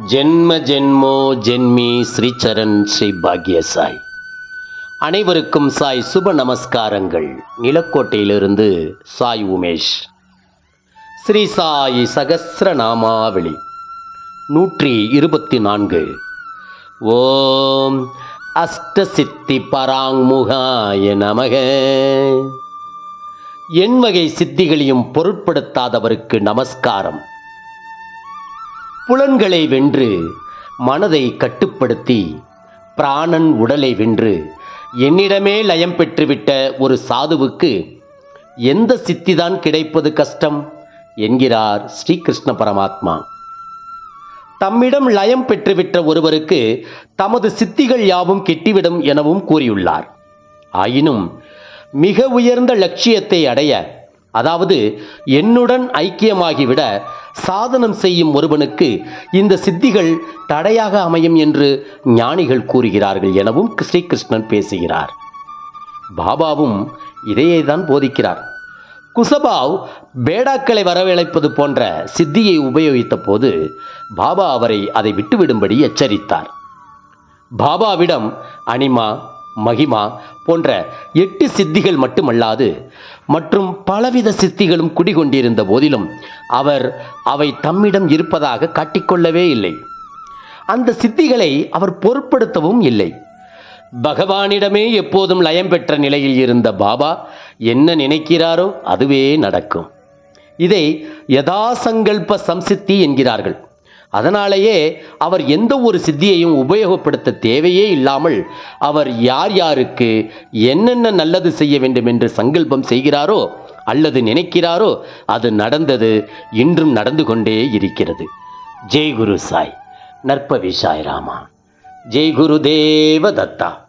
ஜென்ம ஜென்மோ ஜென்மி ஸ்ரீச்சரண் ஸ்ரீ பாக்ய சாய். அனைவருக்கும் சாய் சுப நமஸ்காரங்கள். நிலக்கோட்டையிலிருந்து சாய் உமேஷ். ஸ்ரீ சாய் சகஸ்ர நாமாவளி நூற்றி இருபத்தி நான்கு. ஓம் அஷ்டசித்தி பராங்முகாய நமக. எண்வகை சித்திகளையும் பொருட்படுத்தாதவருக்கு நமஸ்காரம். புலன்களை வென்று மனதை கட்டுப்படுத்தி பிராணன் உடலை வென்று என்னிடமே லயம் பெற்றுவிட்ட ஒரு சாதுவுக்கு எந்த சித்திதான் கிடைப்பது கஷ்டம்? என்கிறார் ஸ்ரீகிருஷ்ண பரமாத்மா. தம்மிடம் லயம் பெற்றுவிட்ட ஒருவருக்கு தமது சித்திகள் யாவும் கெட்டிவிடும் எனவும் கூறியுள்ளார். ஆயினும் மிக உயர்ந்த லட்சியத்தை அடைய அதாவது என்னுடன் ஐக்கியமாகிவிட சாதனம் செய்யும் ஒருவனுக்கு இந்த சித்திகள் தடையாக அமையும் என்று ஞானிகள் கூறுகிறார்கள் எனவும் ஸ்ரீகிருஷ்ணன் பேசுகிறார். பாபாவும் இதையே தான் போதிக்கிறார். குசபாவ் பேடாக்களை வரவழைப்பது போன்ற சித்தியை உபயோகித்த போது பாபா அவரை அதை விட்டுவிடும்படி எச்சரித்தார். பாபாவிடம் அனிமா மகிமா போன்ற எட்டு சித்திகள் மட்டுமல்லாது மற்றும் பலவித சித்திகளும் குடிகொண்டிருந்த போதிலும் அவர் அவை தம்மிடம் இருப்பதாக காட்டிக்கொள்ளவே இல்லை. அந்த சித்திகளை அவர் பொருட்படுத்தவும் இல்லை. பகவானிடமே எப்போதும் லயம் பெற்ற நிலையில் இருந்த பாபா என்ன நினைக்கிறாரோ அதுவே நடக்கும். இதை யதாசங்கல்ப சம்சித்தி என்கிறார்கள். அதனாலேயே அவர் எந்த ஒரு சித்தியையும் உபயோகப்படுத்த தேவையே இல்லாமல் அவர் யார் யாருக்கு என்னென்ன நல்லது செய்ய வேண்டும் என்று சங்கல்பம் செய்கிறாரோ அல்லது நினைக்கிறாரோ அது நடந்தது இன்றும் நடந்து கொண்டே இருக்கிறது. ஜெய் குரு சாய். நற்பவி சாய் ராமா. ஜெய் குரு தேவ தத்தா.